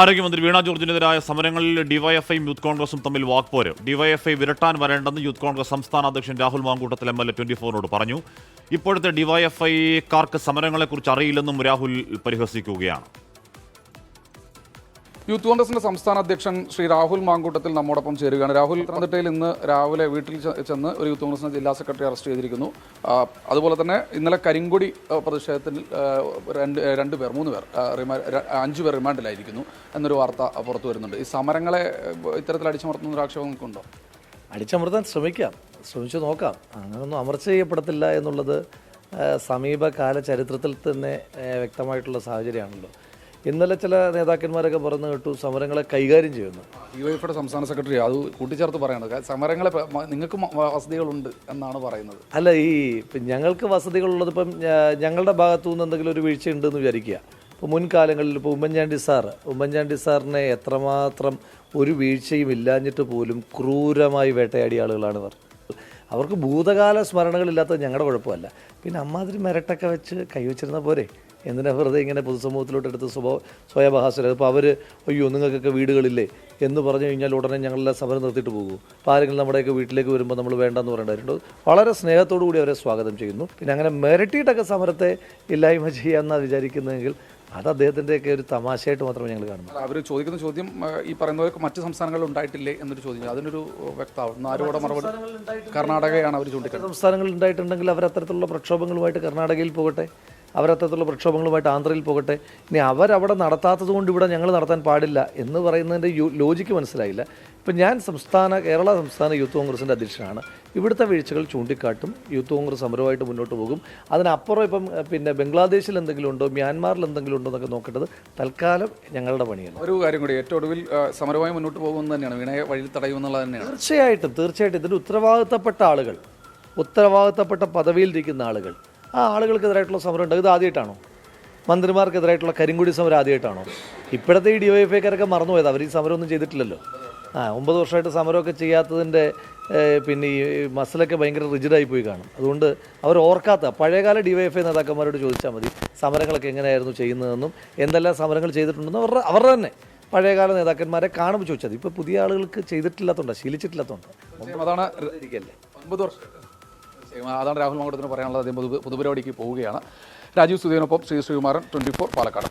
ആരോഗ്യമന്ത്രി വീണ ജോർജിനെതിരായ സമരങ്ങളിൽ ഡിവൈഎഫ്ഐയും യൂത്ത് കോൺഗ്രസും തമ്മിൽ വാക്പോര്. ഡിവൈഎഫ്ഐ വിരട്ടാൻ വരേണ്ടെന്ന് യൂത്ത് കോൺഗ്രസ് സംസ്ഥാന അധ്യക്ഷൻ Rahul Mankoottathil M L A twenty ഫോറിനോട് പറഞ്ഞു. ഇപ്പോഴത്തെ ഡിവൈഎഫ്ഐക്കാർക്ക് സമരങ്ങളെക്കുറിച്ച് അറിയില്ലെന്നും രാഹുൽ പരിഹസിക്കുകയാണ്. യൂത്ത് കോൺഗ്രസിന്റെ സംസ്ഥാന അധ്യക്ഷൻ ശ്രീ രാഹുൽ മാങ്കൂട്ടത്തിൽ നമ്മോടൊപ്പം ചേരുകയാണ്. രാഹുൽ പത്തനംതിട്ടയിൽ ഇന്ന് രാവിലെ വീട്ടിൽ ചെന്ന് ഒരു യൂത്ത് കോൺഗ്രസിന്റെ ജില്ലാ സെക്രട്ടറി അറസ്റ്റ് ചെയ്തിരിക്കുന്നു. അതുപോലെ തന്നെ ഇന്നലെ കരിങ്കൊടി പ്രതിഷേധത്തിൽ രണ്ട് രണ്ട് പേർ മൂന്ന് പേർ അഞ്ച് പേർ റിമാൻഡിലായിരിക്കുന്നു എന്നൊരു വാർത്ത പുറത്തു വരുന്നുണ്ട്. ഈ സമരങ്ങളെ ഇത്തരത്തിൽ അടിച്ചമർത്തുന്ന ഒരു ആക്ഷേപം നിൽക്കുന്നുണ്ടോ അടിച്ചമർത്താൻ ശ്രമിക്കാം. ശ്രമിച്ചു നോക്കാം. അങ്ങനൊന്നും അമർച്ച ചെയ്യപ്പെടത്തില്ല എന്നുള്ളത് സമീപകാല ചരിത്രത്തിൽ തന്നെ വ്യക്തമായിട്ടുള്ള സാഹചര്യമാണല്ലോ. ഇന്നലെ ചില നേതാക്കന്മാരൊക്കെ പറഞ്ഞു കേട്ടു സമരങ്ങളെ കൈകാര്യം ചെയ്യുന്നു. ഡിവൈഎഫ്ഐയുടെ സംസ്ഥാന സെക്രട്ടറി അത് കൂട്ടിച്ചേർത്ത് പറയണത്. സമരങ്ങളെ നിങ്ങൾക്ക് വസതികളുണ്ട് എന്നാണ് പറയുന്നത്. അല്ല ഈ ഇപ്പം ഞങ്ങൾക്ക് വസതികളുള്ളത് ഇപ്പം ഞങ്ങളുടെ ഭാഗത്തു നിന്ന് എന്തെങ്കിലും ഒരു വീഴ്ച ഉണ്ടെന്ന് വിചാരിക്കുക. ഇപ്പോൾ മുൻകാലങ്ങളിൽ ഇപ്പോൾ ഉമ്മൻചാണ്ടി സാർ ഉമ്മൻചാണ്ടി സാറിനെ എത്രമാത്രം ഒരു വീഴ്ചയും ഇല്ലാഞ്ഞിട്ട് പോലും ക്രൂരമായി വേട്ടയാടിയ ആളുകളാണ് ഇവർ. അവർക്ക് ഭൂതകാല സ്മരണകളില്ലാത്ത ഞങ്ങളുടെ കുഴപ്പമല്ല. പിന്നെ അമ്മാതിരി മിരട്ടൊക്കെ വെച്ച് കൈവച്ചിരുന്ന പോരെ. എന്തിനാ വെറുതെ ഇങ്ങനെ പൊതുസമൂഹത്തിലോട്ട് എടുത്ത് സ്വഭാവ സ്വയഭാസരം അപ്പോൾ അവർ അയ്യോ നിങ്ങൾക്കൊക്കെ വീടുകളില്ലേ? എന്ന് പറഞ്ഞു കഴിഞ്ഞാൽ ഉടനെ ഞങ്ങളെല്ലാം സമരം നിർത്തിയിട്ട് പോകും. അപ്പോൾ ആരെങ്കിലും നമ്മുടെയൊക്കെ വീട്ടിലേക്ക് വരുമ്പോൾ നമ്മൾ വേണ്ടെന്ന് പറയേണ്ടതായിട്ടുണ്ട് വളരെ സ്നേഹത്തോടു കൂടി അവരെ സ്വാഗതം ചെയ്യുന്നു. പിന്നെ അങ്ങനെ മെരട്ടിയിട്ടൊക്കെ സമരത്തെ ഇല്ലായ്മ ചെയ്യാമെന്നാണ് വിചാരിക്കുന്നതെങ്കിൽ അത് അദ്ദേഹത്തിന്റെയൊക്കെ ഒരു തമാശയായിട്ട് മാത്രമേ ഞങ്ങൾ കാണുന്നു അവർ ചോദിക്കുന്ന ചോദ്യം ഈ പറയുന്നവർക്ക് മറ്റ് സംസ്ഥാനങ്ങളിൽ ഉണ്ടായിട്ടില്ലേ എന്നൊരു ചോദ്യം. അതിനൊരു വ്യക്തമാവുന്നു ആരോടെ മറുപടി? കർണാടകയാണ് അവർ ചൂണ്ടിക്കാട്ടുന്നത്. സംസ്ഥാനങ്ങളിൽ ഉണ്ടായിട്ടുണ്ടെങ്കിൽ അവർ അത്തരത്തിലുള്ള പ്രക്ഷോഭങ്ങളുമായിട്ട് കർണാടകയിൽ പോകട്ടെ? അവരത്തരത്തിലുള്ള പ്രക്ഷോഭങ്ങളുമായിട്ട് ആന്ധ്രയിൽ പോകട്ടെ. ഇനി അവരവിടെ നടത്താത്തത് കൊണ്ട് ഇവിടെ ഞങ്ങൾ നടത്താൻ പാടില്ല എന്ന് പറയുന്നതിന്റെ യു- ലോജിക്ക് മനസ്സിലായില്ല. ഇപ്പം ഞാൻ സംസ്ഥാന കേരള സംസ്ഥാന യൂത്ത് കോൺഗ്രസിന്റെ അധ്യക്ഷനാണ്. ഇവിടുത്തെ വീഴ്ചകൾ ചൂണ്ടിക്കാട്ടും യൂത്ത് കോൺഗ്രസ് സമരമായിട്ട് മുന്നോട്ട് പോകും. അതിനപ്പുറം ഇപ്പം പിന്നെ ബംഗ്ലാദേശിൽ എന്തെങ്കിലും ഉണ്ടോ മ്യാൻമാറിൽ എന്തെങ്കിലും ഉണ്ടോ എന്നൊക്കെ നോക്കേണ്ടത് തൽക്കാലം ഞങ്ങളുടെ പണിയാണ്. ഒരു കാര്യം കൂടി ഏറ്റവും ഒടുവിൽ സമരമായി മുന്നോട്ട് പോകുമെന്ന് തന്നെയാണ് വീണയെ വഴി തടയുമെന്നുള്ളത് തന്നെയാണ്. തീർച്ചയായിട്ടും തീർച്ചയായിട്ടും. ഇതിന് ഉത്തരവാദിത്തപ്പെട്ട ആളുകൾ ഉത്തരവാദിത്തപ്പെട്ട പദവിയിലിരിക്കുന്ന ആളുകൾ ആ ആളുകൾക്കെതിരായിട്ടുള്ള സമരം ഉണ്ട്. ഇത് ആദ്യമായിട്ടാണോ? മന്ത്രിമാർക്കെതിരായിട്ടുള്ള കരിങ്കുടി സമരം ആദ്യമായിട്ടാണോ? ഇപ്പോഴത്തെ ഈ ഡി വൈ എഫ് ഐക്കാരൊക്കെ മറന്നുപോയത്. അവർ ഈ സമരമൊന്നും ചെയ്തിട്ടില്ലല്ലോ. ആ ഒമ്പത് വർഷമായിട്ട് സമരമൊക്കെ ചെയ്യാത്തതിന്റെ പിന്നെ ഈ മസിലൊക്കെ ഭയങ്കര റിജിഡായി പോയി കാണും. അതുകൊണ്ട് അവർ ഓർക്കാത്ത പഴയകാല ഡി വൈ എഫ് ഐ നേതാക്കന്മാരോട് ചോദിച്ചാൽ മതി സമരങ്ങളൊക്കെ എങ്ങനെയായിരുന്നു ചെയ്യുന്നതെന്നും എന്തെല്ലാം സമരങ്ങൾ ചെയ്തിട്ടുണ്ടെന്നും അവരുടെ അവരുടെ തന്നെ പഴയകാല നേതാക്കന്മാരെ കാണുമ്പോൾ ചോദിച്ചത് ഇപ്പോൾ പുതിയ ആളുകൾക്ക് ചെയ്തിട്ടില്ലാത്തതുകൊണ്ട് ശീലിച്ചിട്ടില്ലാത്തതുകൊണ്ട് അതാണ് ഒമ്പത് വർഷം. അതാണ് രാഹുൽ മാങ്കോട്ടത്തിന് പറയാനുള്ളത്. അദ്ദേഹം പുതുപരിപാടിക്ക് പോവുകയാണ്. രാജീവ് സുധീനൊപ്പം ശ്രീ ശ്രീകുമാരൻ ട്വന്റി ഫോർ പാലക്കാട്.